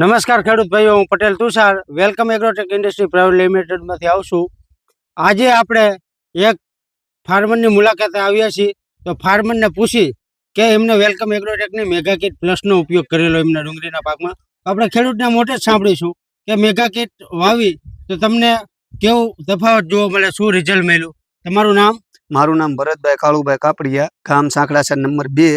નમસ્કાર ખેડૂત ભાઈઓ, હું Patel Tushar. Welcome agrotech industry private લિમિટેડમાંથી આવશું આજે આપણે એક ફાર્મરની મુલાકાતે આવ્યા છીએ. તો ફાર્મરને પૂછી કે એમને વેલકમ એગ્રોટેકની મેગા કિટ પ્લસનો ઉપયોગ કરેલો એમના ડુંગળીના પાકમાં. આપણે ખેડૂતના મોઢે જ સાંભળીશું કે મેગા કિટ વાવી તો તમને કેવું તફાવત જોવા મળે, શું રિઝલ્ટ મળ્યું? તમારું નામ? મારું નામ ભરતભાઈ કાળુભાઈ કાપડિયા, ગામ સાંકડાસર નંબર બે.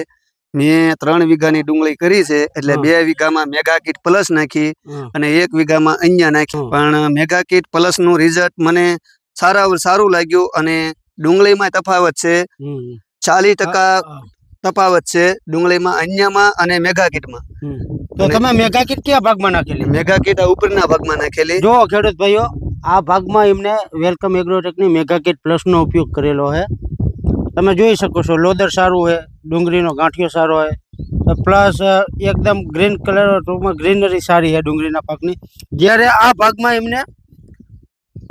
મેં ત્રણ વીઘાની ડુંગળી કરી છે એટલે બે વીઘામાં મેગા કીટ પ્લસ નાખી અને એક વીઘામાં અહીંયા નાખી. પણ મેગા કીટ પ્લસનું રિઝલ્ટ મને સારા સારું લાગ્યું અને ડુંગળીમાં તફાવત છે. ચાલીસ ટકા તફાવત છે ડુંગળીમાં અહીંયામાં અને મેગા કીટમાં તો તમે મેગા કીટ કયા ભાગમાં નાખેલી? મેગા કીટ આ ઉપરના ભાગમાં નાખેલી. જો ખેડૂત ભાઈઓ આ ભાગમાં એમને વેલકમ એગ્રોટેકની મેગા કિટ પ્લસનો ઉપયોગ કરેલો છે તમે જોઈ શકો છો, લોદર સારું છે ડુંગળીનો ગાંઠિયો સારો છે પ્લસ એકદમ ગ્રીન કલર ટૂંકમાં ગ્રીનરી સારી છે ડુંગળીના પાકની. જ્યારે આ ભાગમાં એમને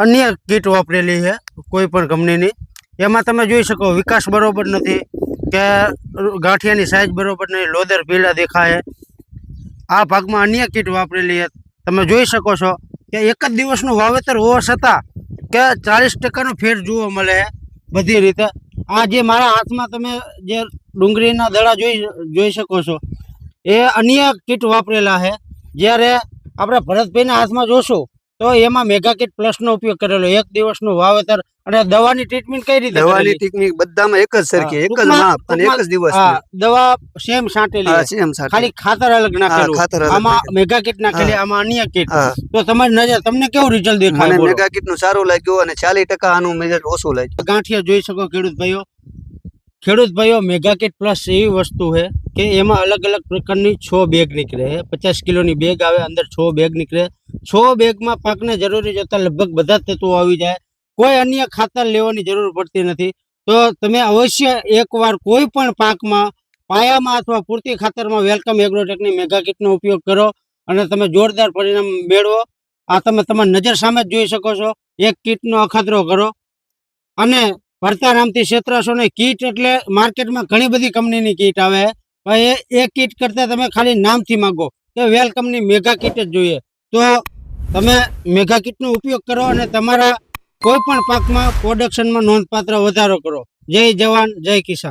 અન્ય કીટ વાપરેલી છે, કોઈ પણ કંપનીની એમાં તમે જોઈ શકો, વિકાસ બરોબર નથી, કે ગાંઠિયાની સાઇઝ બરોબર નહીં લોદર પીળા દેખાય. આ ભાગમાં અન્ય કીટ વાપરેલી છે. તમે જોઈ શકો છો કે એક જ દિવસનું વાવેતર હોવા છતાં કે ચાલીસ ટકાનો ફેર જોવા મળે બધી રીતે. આ જે મારા હાથમાં તમે જે ડુંગળીના દડા જોઈ જોઈ શકો છો, એ અન્ય કીટ વાપરેલા છે. જ્યારે આપણે ભરતભાઈના હાથમાં જોશું તો એમાં મેગા પ્લસ પ્લસનો ઉપયોગ કરેલો. એક દિવસનું વાવેતર અને દવાની ટ્રીટમેન્ટ કઈ રીતે દવાની ટ્રીટમેન્ટ બધામાં એક જ સરખી એક જ માપ અને એક જ દિવસ દવા સેમ સાંટેલી. સેમ ખાલી ખાતર અલગ નાખેલું ખાતર આમાં. મેગા કિટ નાખેલી. આમાં અન્ય કીટ તો તમારી નજર તમને કેવું રિઝલ્ટ દેખાય મને? મેગા કિટનું સારું લાગ્યું અને ચાલીસ ટકા આનું મેજર ઓછું લાગ્યું. ગાંઠિયા જોઈ શકો ખેડૂત ભાઈઓ. ખેડૂત ભાઈઓ મેગા કિટ પ્લસ એવી વસ્તુ છે કે એમાં અલગ અલગ પ્રકારની છ બેગ નીકળે છે. પચાસ કિલોની બેગ આવે, અંદર છ બેગ નીકળે. છ બેગમાં પાકને જરૂરી જતા લગભગ બધા તત્વો આવી જાય. કોઈ અન્ય ખાતર લેવાની જરૂર પડતી નથી. તો તમે અવશ્ય એકવાર કોઈ પણ પાકમાં પાયામાં અથવા પૂરતી ખાતરમાં વેલકમ એગ્રોટેકની મેગા કિટનો ઉપયોગ કરો અને તમે જોરદાર પરિણામ મેળવો. આ તમે તમારી નજર સામે જ જોઈ શકો છો. એક કીટનો અખાતરો કરો. અને ભરતા નામથી ક્ષેત્રાશો ને કીટ એટલે માર્કેટમાં ઘણી બધી કંપનીની કીટ આવે. એ એ કીટ કરતાં તમે ખાલી નામથી માગો કે વેલકમની મેગા કીટ જ જોઈએ. તો તમે મેગા કીટનો ઉપયોગ કરો અને તમારા કોઈ પણ પાકમાં પ્રોડક્શનમાં નોંધપાત્ર વધારો કરો. જય જવાન, જય કિસાન.